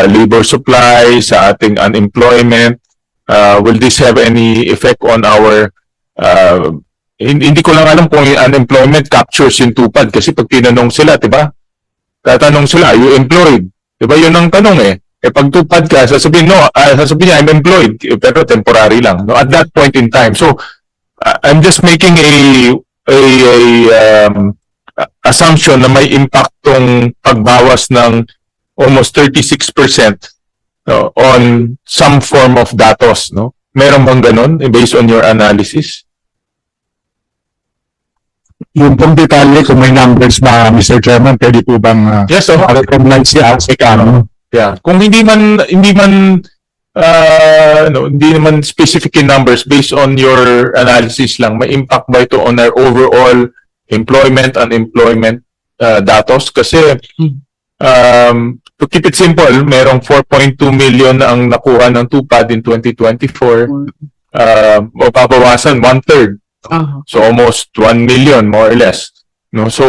uh, labor supply, sa ating unemployment? Uh, will this have any effect on our uh, hindi, ko lang alam kung yung unemployment captures yung tupad kasi pag tinanong sila, 'di ba? Tatanong sila, you employed? 'Di ba? Yun ang tanong eh. Eh pag tupad ka, sasabihin no, ah, sasabihin niya I'm employed, pero temporary lang. No, at that point in time. So uh, I'm just making a a, a um, assumption na may impact tong pagbawas ng almost 36% no, on some form of datos, no? Meron bang ganun based on your analysis? Yung pong detalye, kung may numbers ba, Mr. Chairman, pwede po bang uh, Yes, oh. recognize si Asik ano? Yeah. Kung hindi man hindi man uh, no, hindi naman specific in numbers based on your analysis lang, may impact ba ito on our overall employment unemployment uh, datos kasi um, to keep it simple, merong 4.2 million na ang nakuha ng tupad in 2024 uh, o pabawasan one third Ah, So almost 1 million more or less. No, so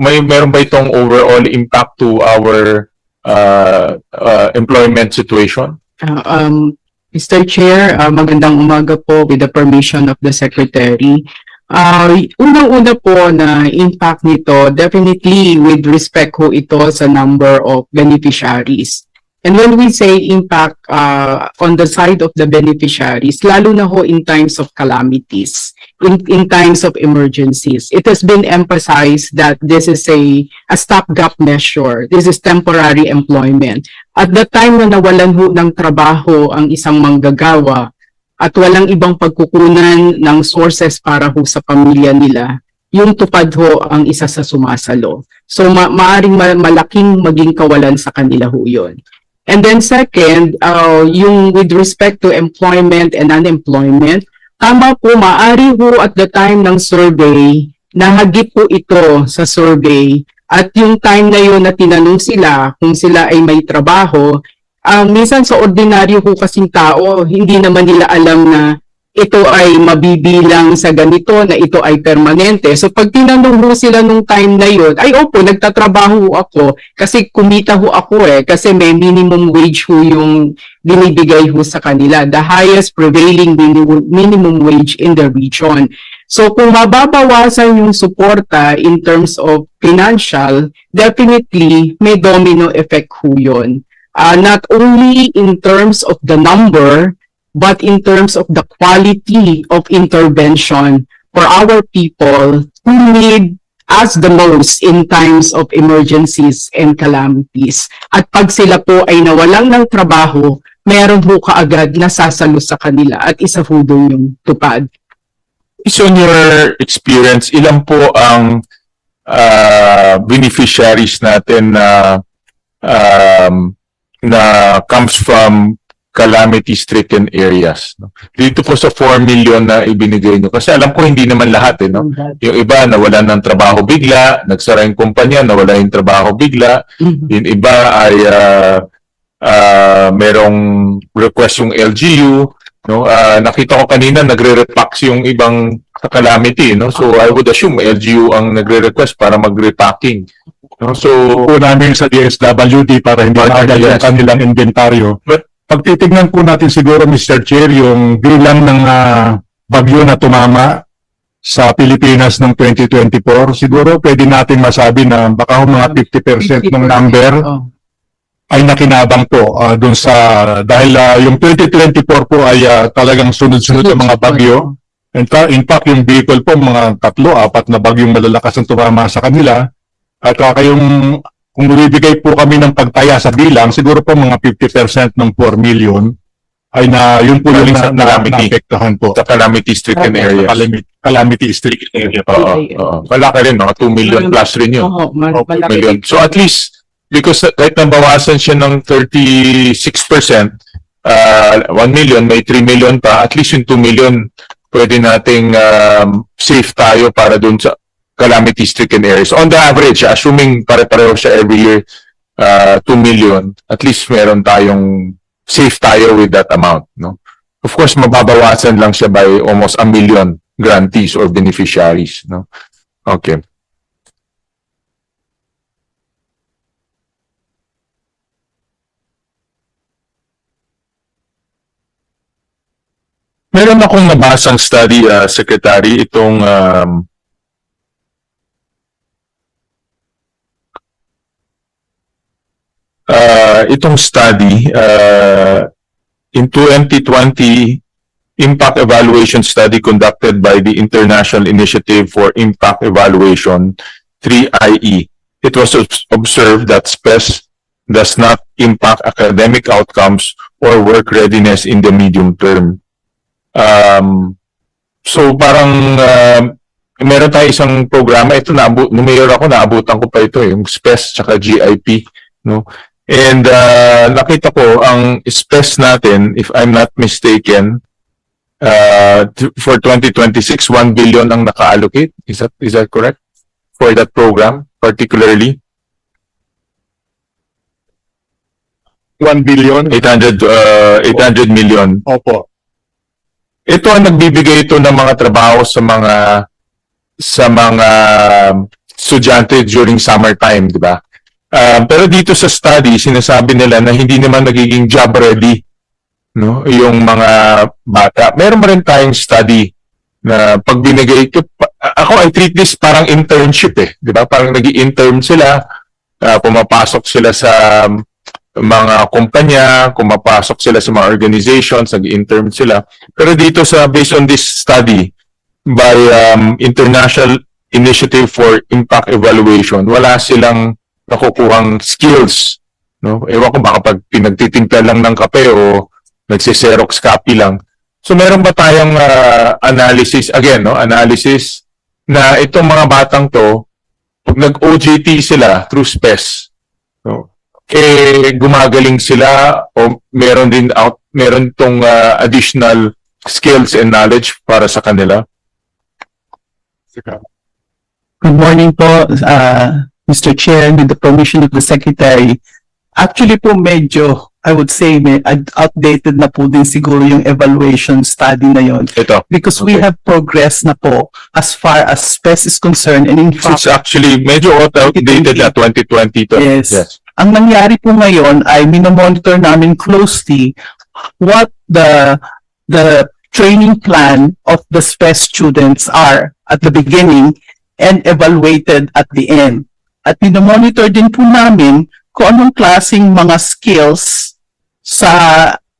may meron ba itong overall impact to our uh, uh, employment situation? ah, um, Mr. Chair, ah, magandang umaga po with the permission of the Secretary. Ah, unang-una po na impact nito, definitely with respect ho ito sa number of beneficiaries. And when we say impact ah, on the side of the beneficiaries, lalo na ho in times of calamities, in, in times of emergencies, it has been emphasized that this is a, a stopgap measure. This is temporary employment. At the time na nawalan ho ng trabaho ang isang manggagawa at walang ibang pagkukunan ng sources para ho sa pamilya nila, yung tupad ho ang isa sa sumasalo. So ma maaring ma- malaking maging kawalan sa kanila ho yun. And then second, uh, yung with respect to employment and unemployment, tama po, maari ho at the time ng survey, nahagip po ito sa survey at yung time na yun na tinanong sila kung sila ay may trabaho, ah, minsan sa ordinaryo ko kasing tao, hindi naman nila alam na ito ay mabibilang sa ganito, na ito ay permanente. So pag tinanong ho sila nung time na yun, ay opo, nagtatrabaho ho ako kasi kumita ho ako eh, kasi may minimum wage ho yung binibigay ho sa kanila, the highest prevailing minimum wage in the region. So kung mababawasan yung suporta in terms of financial, definitely may domino effect ho yun. Uh, not only in terms of the number, but in terms of the quality of intervention for our people who need us the most in times of emergencies and calamities. At pag sila po ay nawalang ng trabaho, meron ho kaagad na sasalo sa kanila at isa po doon yung tupad. Based on your experience, ilan po ang uh, beneficiaries natin na um, na comes from calamity-stricken areas. No? Dito po sa 4 million na ibinigay nyo. Kasi alam ko hindi naman lahat. Eh, no? Yung iba nawalan ng trabaho bigla, nagsara yung kumpanya, nawala yung trabaho bigla. Mhm. Yung iba ay ah, ah, merong request yung LGU. No? Ah, nakita ko kanina nagre-repack yung ibang sa calamity. No? So I would assume LGU ang nagre-request para mag-repacking. No? So po namin sa DSWD para hindi Yes. maagal yung kanilang inventaryo. But- Pag titignan po natin siguro, Mr. Chair, yung bilang ng ah, bagyo na tumama sa Pilipinas ng 2024, siguro pwede natin masabi na baka mga 50% ng number Oh. ay nakinabang po ah, dun sa dahil ah, yung 2024 po ay ah, talagang sunod-sunod ang mga bagyo. In, in fact, yung vehicle po, mga tatlo, apat na bagyong malalakas ang tumama sa kanila. At uh, kayong, kung bibigay po kami ng pagtaya sa bilang, siguro po mga 50% ng 4 million ay na yun po yung na, sa na, calamity. naapektuhan po. sa calamity-stricken areas. Calamity, calamity strict area po. Oo, oo. Malaki rin, no? 2 million plus rin yun. Oo, malaki. million. So at least, because kahit nabawasan siya ng 36%, uh, 1 million, may 3 million pa, at least yung 2 million, pwede nating um, safe tayo para dun sa calamity-stricken areas. On the average, assuming pare-pareho siya every year, uh, 2 million, at least meron tayong safe tayo with that amount. No? Of course, mababawasan lang siya by almost a million grantees or beneficiaries. No? Okay. Meron akong nabasang study, uh, Secretary, itong um, uh, itong study uh, in 2020 impact evaluation study conducted by the International Initiative for Impact Evaluation 3IE. It was obs- observed that SPES does not impact academic outcomes or work readiness in the medium term. Um, so parang um, meron tayo isang programa, ito naabot, nung mayor ako, naabutan ko pa ito, eh, yung SPES tsaka GIP, no? And uh, nakita ko, ang SPES natin, if I'm not mistaken, uh, for 2026, 1 billion ang naka-allocate. Is that, is that correct? For that program, particularly? 1 billion? 800, uh, 800 million. Opo. ito ang nagbibigay ito ng mga trabaho sa mga sa mga estudyante during summertime, di ba? Um, pero dito sa study, sinasabi nila na hindi naman nagiging job ready no yung mga bata. Meron pa rin tayong study na pag binigay ko, ako I treat this parang internship eh, di ba? Parang nag intern sila, ah, pumapasok sila sa mga kumpanya, kumapasok sila sa mga organizations, nag-intern sila. Pero dito sa based on this study by um, International Initiative for Impact Evaluation, wala silang nakukuhang skills. No? Ewan ko baka pag pinagtitimpla lang ng kape o nagsiserox copy lang. So meron ba tayong ah, analysis, again, no? analysis na itong mga batang to, pag nag-OJT sila through SPES, no? eh gumagaling sila o meron din out meron tong ah, additional skills and knowledge para sa kanila. Good morning po, uh, Mr. Chair, with the permission of the Secretary. Actually po medyo, I would say, may outdated na po din siguro yung evaluation study na yon Ito. because we Okay. have progressed na po as far as SPES is concerned and in So it's fact, actually medyo outdated na 2020 to. Yes. Yes. ang nangyari po ngayon ay minomonitor namin closely what the the training plan of the SPES students are at the beginning and evaluated at the end. At minomonitor din po namin kung anong klaseng mga skills sa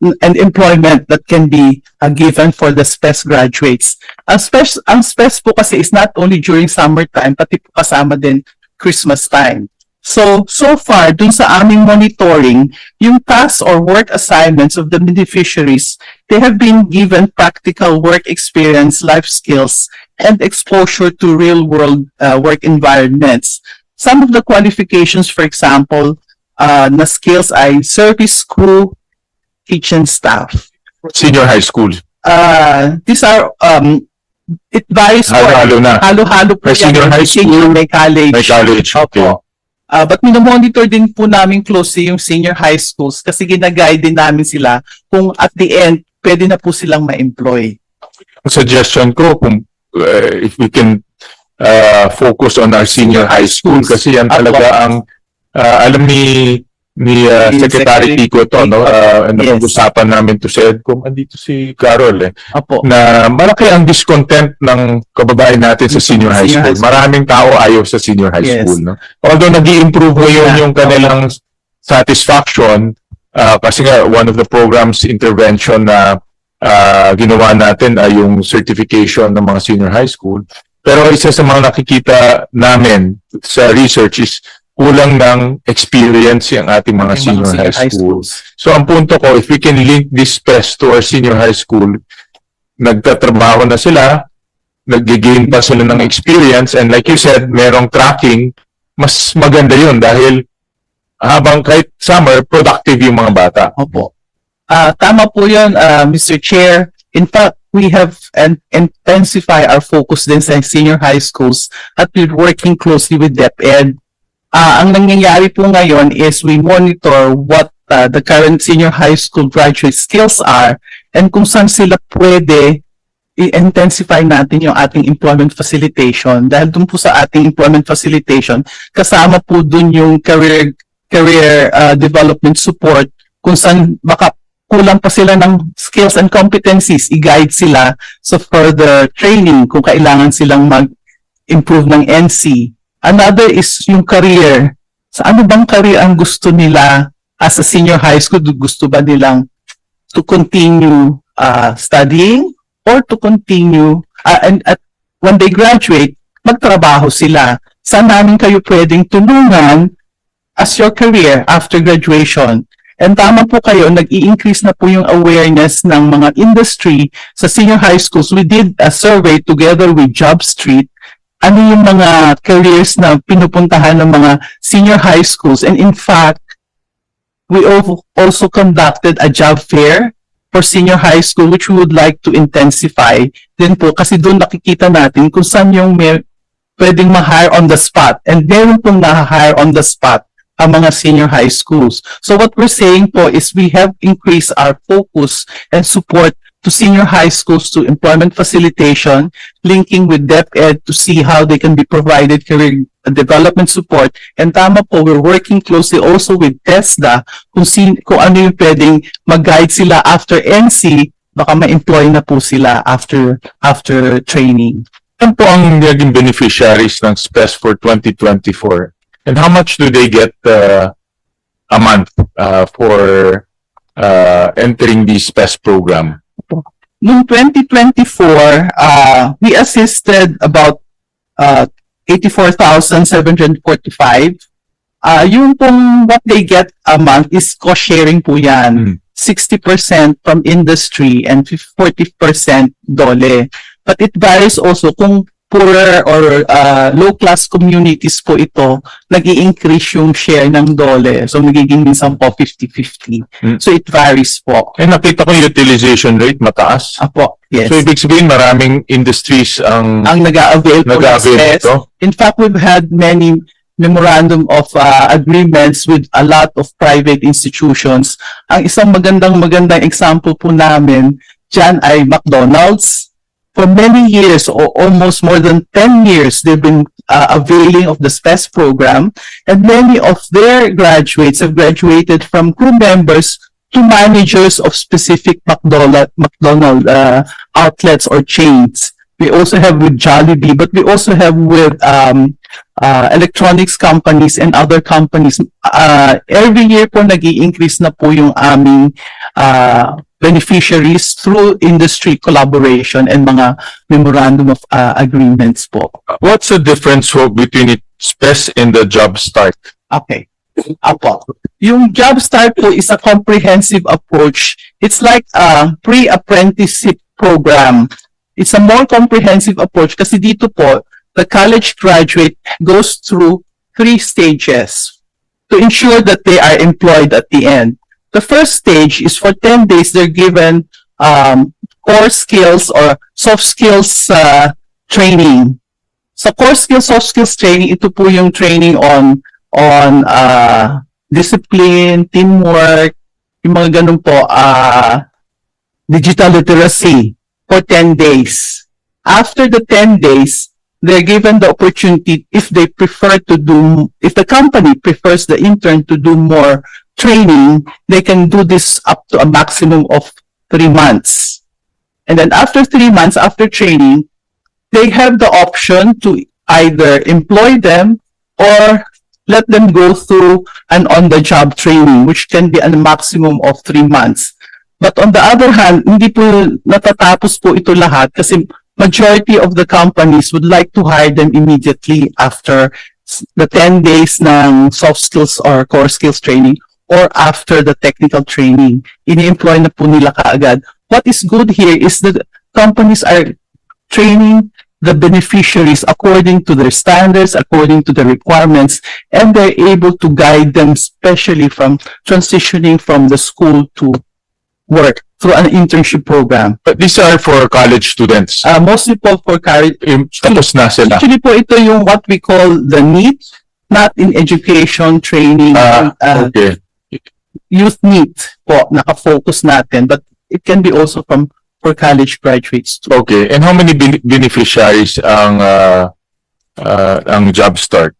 and employment that can be uh, given for the SPES graduates. Ang SPES, ang SPES po kasi is not only during summertime, pati po kasama din Christmas time. So, so far, dun sa aming monitoring, yung tasks or work assignments of the beneficiaries, they have been given practical work experience, life skills, and exposure to real-world uh, work environments. Some of the qualifications, for example, uh, na skills ay service crew, kitchen staff. Senior high school. Uh, these are, um, it varies. Halo-halo na. Halo-halo po May yan. senior high school, may college. May college. Okay. Opo. Ah, but minomonitor din po namin closely yung senior high schools kasi ginaguide din namin sila kung at the end, pwede na po silang ma-employ. Ang suggestion ko kung uh, if we can uh, focus on our senior high school kasi yan talaga ang uh, alam ni ni uh, Secretary Pico to no uh, Yes. napag-usapan namin to said kung andito si Carol eh Opo. na malaki ang discontent ng kababayan natin sa senior high school. Maraming tao ayaw sa senior high Yes. school. No? Although nag improve ngayon yung kanilang satisfaction ah, kasi nga one of the programs intervention na ah, ginawa natin ay yung certification ng mga senior high school. Pero isa sa mga nakikita namin sa research is kulang ng experience yung ating mga Yung senior, senior high, school. So ang punto ko, if we can link this PES to our senior high school, nagtatrabaho na sila, nag-gain pa sila ng experience, and like you said, merong tracking, mas maganda yun dahil habang kahit summer, productive yung mga bata. Opo. Ah, tama po 'yun, ah, Mr. Chair. In fact, we have and intensify our focus din sa senior high schools at we're working closely with DepEd. Ah, ang nangyayari po ngayon is we monitor what ah, the current senior high school graduate skills are and kung saan sila pwede i-intensify natin yung ating employment facilitation. Dahil dun po sa ating employment facilitation, kasama po dun yung career career uh, development support kung saan baka kulang pa sila ng skills and competencies, i-guide sila sa further training kung kailangan silang mag-improve ng NC. Another is yung career. Sa ano bang career ang gusto nila as a senior high school? Gusto ba nilang to continue uh, studying or to continue uh, and at when they graduate, magtrabaho sila. Saan namin kayo pwedeng tulungan as your career after graduation? And tama po kayo, nag-i-increase na po yung awareness ng mga industry sa senior high schools. We did a survey together with Job Street. Ano yung mga careers na pinupuntahan ng mga senior high schools? And in fact, we al- also conducted a job fair for senior high school which we would like to intensify din po kasi doon nakikita natin kung saan yung may pwedeng ma-hire on the spot and meron pong na-hire on the spot ang mga senior high schools. So what we're saying po is we have increased our focus and support to senior high schools to employment facilitation, linking with DepEd to see how they can be provided career development support. And tama po, we're working closely also with TESDA kung, sin, kung ano yung pwedeng mag-guide sila after NC, baka ma-employ na po sila after after training. Ano po ang naging beneficiaries ng SPES for 2024? And how much do they get uh, a month uh, for uh, entering the SPES program? Noong 2024, uh, we assisted about uh, 84,745. Uh, yung pong what they get a month is cost sharing po yan. Hmm. 60% from industry and 40% dole. But it varies also kung poorer or uh, low-class communities po ito, nag increase yung share ng dole. So, nagiging minsan po 50-50. Hmm. So, it varies po. Eh, nakita ko yung utilization rate mataas. Apo, yes. So, ibig sabihin maraming industries ang ang nag-a-avail po ng nag-avail nito. In fact, we've had many memorandum of uh, agreements with a lot of private institutions. Ang isang magandang magandang example po namin dyan ay McDonald's. For many years, or almost more than 10 years, they've been uh, availing of the SPES program. And many of their graduates have graduated from crew members to managers of specific McDonald, McDonald uh, outlets or chains. We also have with Jollibee, but we also have with um, uh, electronics companies and other companies. Uh, every year po nag increase na po yung aming uh, beneficiaries through industry collaboration and mga memorandum of uh, agreements po. What's the difference ho, between it SPES and the Job Start? Okay. Apo. Yung job start po is a comprehensive approach. It's like a pre-apprenticeship program. It's a more comprehensive approach kasi dito po, the college graduate goes through three stages to ensure that they are employed at the end. The first stage is for 10 days, they're given um, core skills or soft skills uh, training. Sa core skills, soft skills training, ito po yung training on on uh, discipline, teamwork, yung mga ganun po, uh, digital literacy for 10 days. After the 10 days, they're given the opportunity if they prefer to do, if the company prefers the intern to do more training, they can do this up to a maximum of three months. And then after three months, after training, they have the option to either employ them or let them go through an on-the-job training, which can be a maximum of three months. But on the other hand, hindi po natatapos po ito lahat kasi majority of the companies would like to hire them immediately after the 10 days ng soft skills or core skills training or after the technical training. Ini-employ na po nila kaagad. What is good here is that companies are training the beneficiaries according to their standards, according to the requirements, and they're able to guide them, especially from transitioning from the school to work through an internship program. But these are for college students. Uh, mostly po for career, Im- Tapos na sila. actually po ito yung what we call the NEET, not in education, training, Ah, uh, okay. Youth NEET po, nakafocus natin, but it can be also from for college graduates too. Okay. And how many ben- beneficiaries ang uh, uh, ang Job Start?